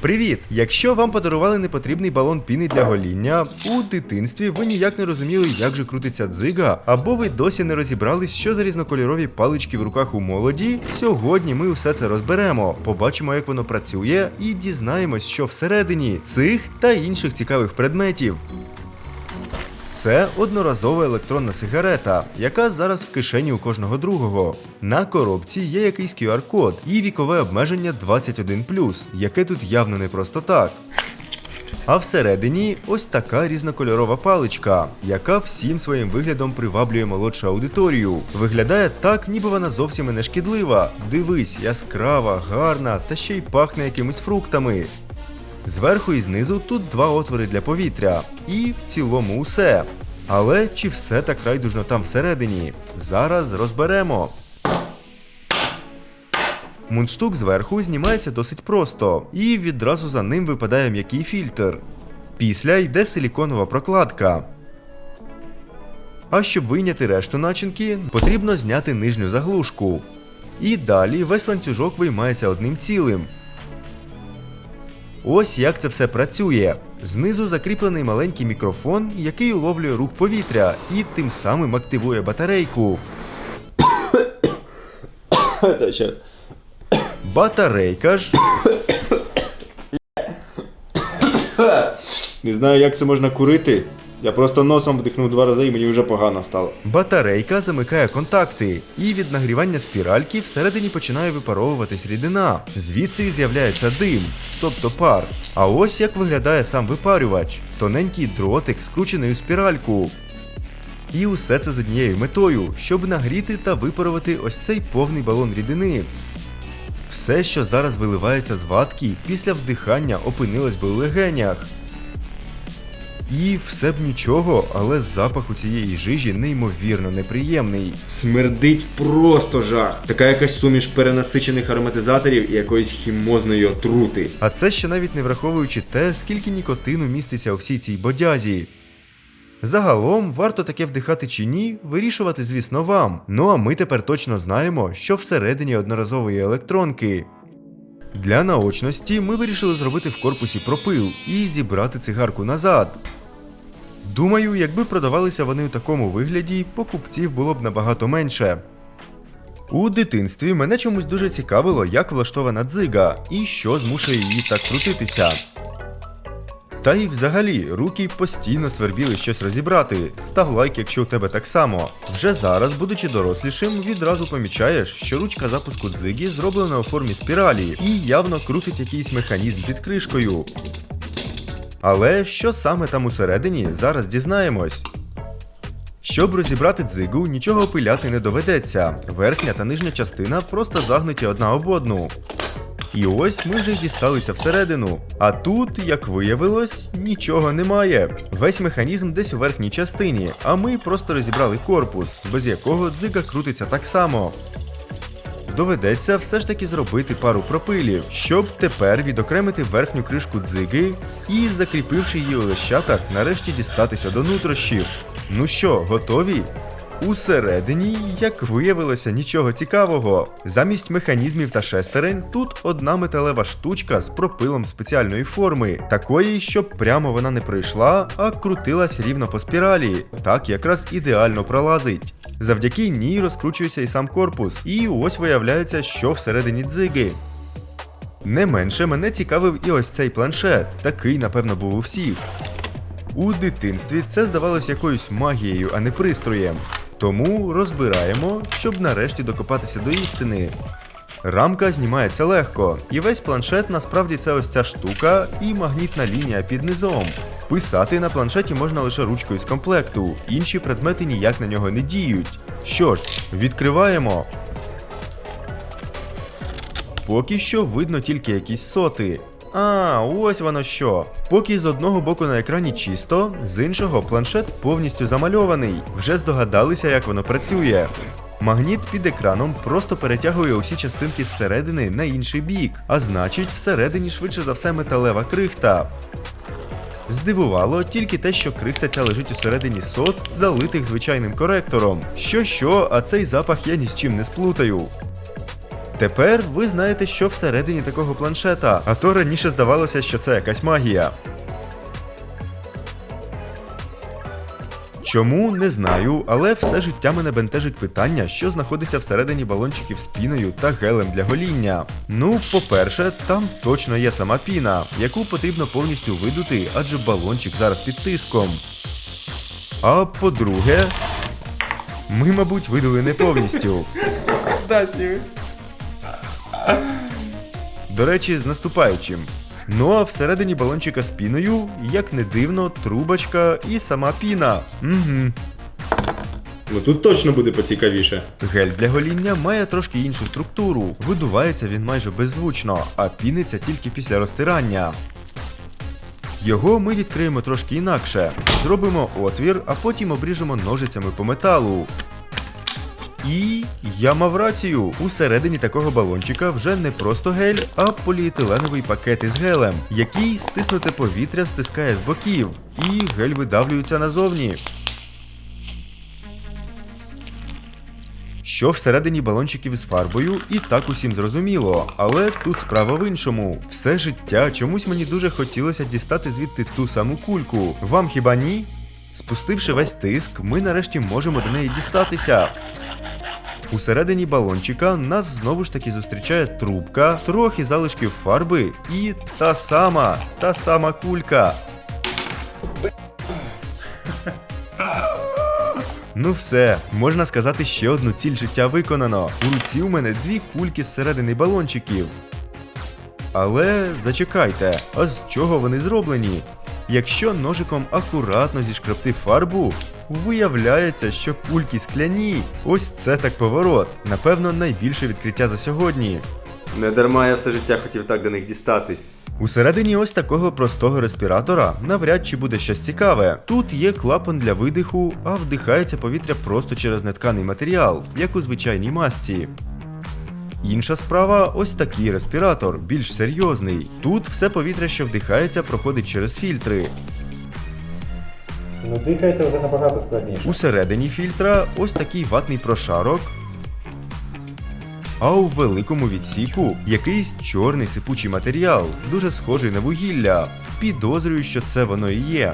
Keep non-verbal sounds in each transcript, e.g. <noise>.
Привіт! Якщо вам подарували непотрібний балон піни для гоління, у дитинстві ви ніяк не розуміли, як же крутиться дзига, або ви досі не розібрались, що за різнокольорові палички в руках у молоді. Сьогодні ми усе це розберемо, побачимо, як воно працює, і дізнаємось, що всередині цих та інших цікавих предметів. Це одноразова електронна сигарета, яка зараз в кишені у кожного другого. На коробці є якийсь QR-код і вікове обмеження 21, яке тут явно не просто так. А всередині ось така різнокольорова паличка, яка всім своїм виглядом приваблює молодшу аудиторію. Виглядає так, ніби вона зовсім і не шкідлива. Дивись, яскрава, гарна та ще й пахне якимись фруктами. Зверху і знизу тут два отвори для повітря. І в цілому усе. Але чи все так райдужно там всередині? Зараз розберемо. Мундштук зверху знімається досить просто, і відразу за ним випадає м'який фільтр. Після йде силіконова прокладка. А щоб вийняти решту начинки, потрібно зняти нижню заглушку. І далі весь ланцюжок виймається одним цілим. Ось як це все працює. Знизу закріплений маленький мікрофон, який уловлює рух повітря і тим самим активує батарейку. Батарейка ж Не знаю, як це можна курити. Я просто носом вдихнув два рази і мені вже погано стало. Батарейка замикає контакти, і від нагрівання спіральки всередині починає випаровуватись рідина. Звідси і з'являється дим, тобто пар. А ось як виглядає сам випарювач: тоненький дротик, скручений у спіральку. І усе це з однією метою, щоб нагріти та випарувати ось цей повний балон рідини. Все, що зараз виливається з ватки, після вдихання опинилось би у легенях. І все б нічого, але запах у цієї жижі неймовірно неприємний. Смердить просто жах. Така якась суміш перенасичених ароматизаторів і якоїсь хімозної отрути. А це ще навіть не враховуючи те, скільки нікотину міститься у всій цій бодязі. Загалом, варто таке вдихати чи ні, вирішувати, звісно, вам. Ну а ми тепер точно знаємо, що всередині одноразової електронки. Для наочності ми вирішили зробити в корпусі пропил і зібрати цигарку назад. Думаю, якби продавалися вони у такому вигляді, покупців було б набагато менше. У дитинстві мене чомусь дуже цікавило, як влаштована дзига і що змушує її так крутитися. Та й взагалі, руки постійно свербіли щось розібрати. Став лайк, якщо у тебе так само. Вже зараз, будучи дорослішим, відразу помічаєш, що ручка запуску дзиги зроблена у формі спіралі і явно крутить якийсь механізм під кришкою. Але що саме там усередині, зараз дізнаємось. Щоб розібрати дзигу, нічого опиляти не доведеться. Верхня та нижня частина просто загнуті одна об одну. І ось ми вже дісталися всередину. А тут, як виявилось, нічого немає. Весь механізм десь у верхній частині, а ми просто розібрали корпус, без якого дзига крутиться так само. Доведеться все ж таки зробити пару пропилів, щоб тепер відокремити верхню кришку дзиги і, закріпивши її у лещатах, нарешті дістатися до нутрощів. Ну що, готові? Усередині, як виявилося, нічого цікавого. Замість механізмів та шестерень тут одна металева штучка з пропилом спеціальної форми, такої, щоб прямо вона не пройшла, а крутилась рівно по спіралі. Так якраз ідеально пролазить. Завдяки ній розкручується і сам корпус, і ось виявляється, що всередині дзиги. Не менше мене цікавив і ось цей планшет, такий, напевно, був у всіх. У дитинстві це здавалось якоюсь магією, а не пристроєм. Тому розбираємо, щоб нарешті докопатися до істини. Рамка знімається легко, і весь планшет насправді це ось ця штука і магнітна лінія під низом. Писати на планшеті можна лише ручкою з комплекту, інші предмети ніяк на нього не діють. Що ж, відкриваємо. Поки що видно тільки якісь соти. А, ось воно що. Поки з одного боку на екрані чисто, з іншого планшет повністю замальований. Вже здогадалися, як воно працює. Магніт під екраном просто перетягує усі частинки зсередини на інший бік, а значить, всередині швидше за все металева крихта. Здивувало тільки те, що крихта ця лежить усередині сот, залитих звичайним коректором. Що що, а цей запах я ні з чим не сплутаю. Тепер ви знаєте, що всередині такого планшета, а то раніше здавалося, що це якась магія. Чому не знаю, але все життя мене бентежить питання, що знаходиться всередині балончиків з піною та гелем для гоління. Ну, по-перше, там точно є сама піна, яку потрібно повністю видути, адже балончик зараз під тиском. А по-друге, ми, мабуть, видали не повністю. До речі, з наступаючим. Ну а всередині балончика з піною, як не дивно, трубочка і сама піна. Угу. Ну тут точно буде поцікавіше. Гель для гоління має трошки іншу структуру. Видувається він майже беззвучно, а піниться тільки після розтирання. Його ми відкриємо трошки інакше. Зробимо отвір, а потім обріжемо ножицями по металу. І я мав рацію. Усередині такого балончика вже не просто гель, а поліетиленовий пакет із гелем, який стиснуте повітря стискає з боків, і гель видавлюється назовні. Що всередині балончиків з фарбою, і так усім зрозуміло. Але тут справа в іншому. Все життя чомусь мені дуже хотілося дістати звідти ту саму кульку. Вам хіба ні? Спустивши весь тиск, ми нарешті можемо до неї дістатися. Усередині балончика нас знову ж таки зустрічає трубка, трохи залишків фарби і та сама, та сама кулька. Ну все, можна сказати, ще одну ціль життя виконано. У руці у мене дві кульки зсередини балончиків. Але зачекайте, а з чого вони зроблені? Якщо ножиком акуратно зішкребти фарбу, виявляється, що кульки скляні. Ось це так поворот. Напевно, найбільше відкриття за сьогодні. Не дарма я все життя хотів так до них дістатись. Усередині ось такого простого респіратора навряд чи буде щось цікаве. Тут є клапан для видиху, а вдихається повітря просто через нетканий матеріал, як у звичайній масці. Інша справа ось такий респіратор, більш серйозний. Тут все повітря, що вдихається, проходить через фільтри. Ну, дихається вже набагато складніше. Усередині фільтра ось такий ватний прошарок. А у великому відсіку якийсь чорний сипучий матеріал, дуже схожий на вугілля. Підозрюю, що це воно і є.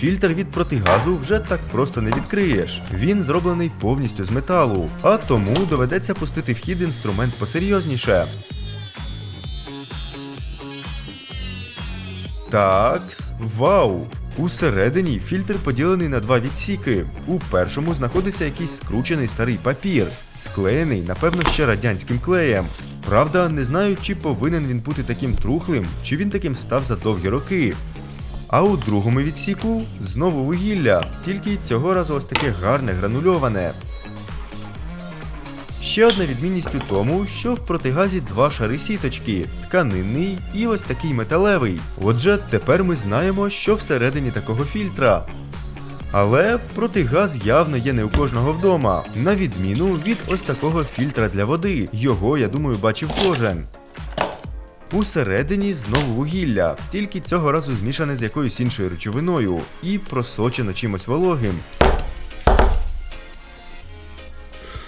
Фільтр від протигазу вже так просто не відкриєш. Він зроблений повністю з металу, а тому доведеться пустити в хід інструмент посерйозніше. Такс, вау! Усередині фільтр поділений на два відсіки. У першому знаходиться якийсь скручений старий папір, склеєний, напевно, ще радянським клеєм. Правда, не знаю, чи повинен він бути таким трухлим, чи він таким став за довгі роки. А у другому відсіку знову вугілля, тільки цього разу ось таке гарне гранульоване. Ще одна відмінність у тому, що в протигазі два шари сіточки тканинний і ось такий металевий. Отже, тепер ми знаємо, що всередині такого фільтра. Але протигаз явно є не у кожного вдома, на відміну від ось такого фільтра для води. Його, я думаю, бачив кожен. Усередині знову вугілля, тільки цього разу змішане з якоюсь іншою речовиною і просочено чимось вологим.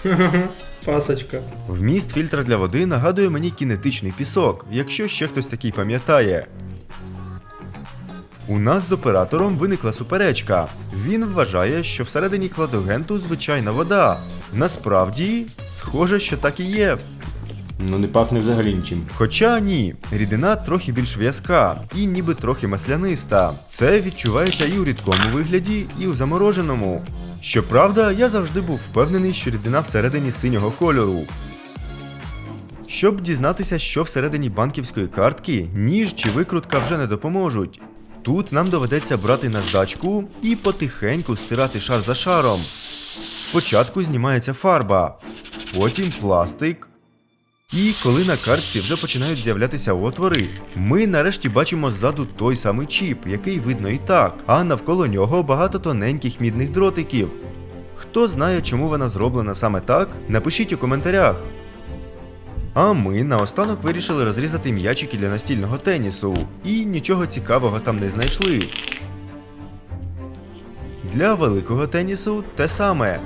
<laughs> Пасочка. Вміст фільтра для води нагадує мені кінетичний пісок, якщо ще хтось такий пам'ятає. У нас з оператором виникла суперечка. Він вважає, що всередині хладогенту звичайна вода. Насправді, схоже, що так і є. Ну не пахне взагалі нічим. Хоча ні, рідина трохи більш в'язка і ніби трохи масляниста. Це відчувається і у рідкому вигляді, і у замороженому. Щоправда, я завжди був впевнений, що рідина всередині синього кольору. Щоб дізнатися, що всередині банківської картки, ніж чи викрутка вже не допоможуть. Тут нам доведеться брати наждачку і потихеньку стирати шар за шаром. Спочатку знімається фарба, потім пластик. І коли на картці вже починають з'являтися отвори, ми нарешті бачимо ззаду той самий чіп, який видно і так, а навколо нього багато тоненьких мідних дротиків. Хто знає, чому вона зроблена саме так, напишіть у коментарях. А ми наостанок вирішили розрізати м'ячики для настільного тенісу, і нічого цікавого там не знайшли. Для великого тенісу те саме.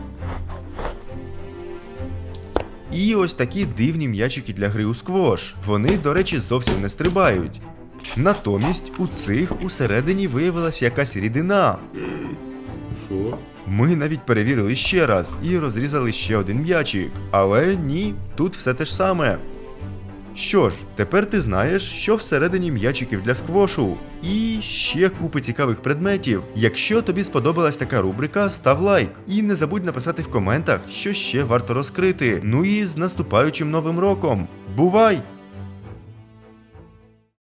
І ось такі дивні м'ячики для гри у сквош. Вони, до речі, зовсім не стрибають. Натомість у цих усередині виявилася якась рідина. Що? Ми навіть перевірили ще раз і розрізали ще один м'ячик. Але ні, тут все те ж саме. Що ж, тепер ти знаєш, що всередині м'ячиків для сквошу. І ще купи цікавих предметів. Якщо тобі сподобалась така рубрика, став лайк. І не забудь написати в коментах, що ще варто розкрити. Ну і з наступаючим новим роком. Бувай!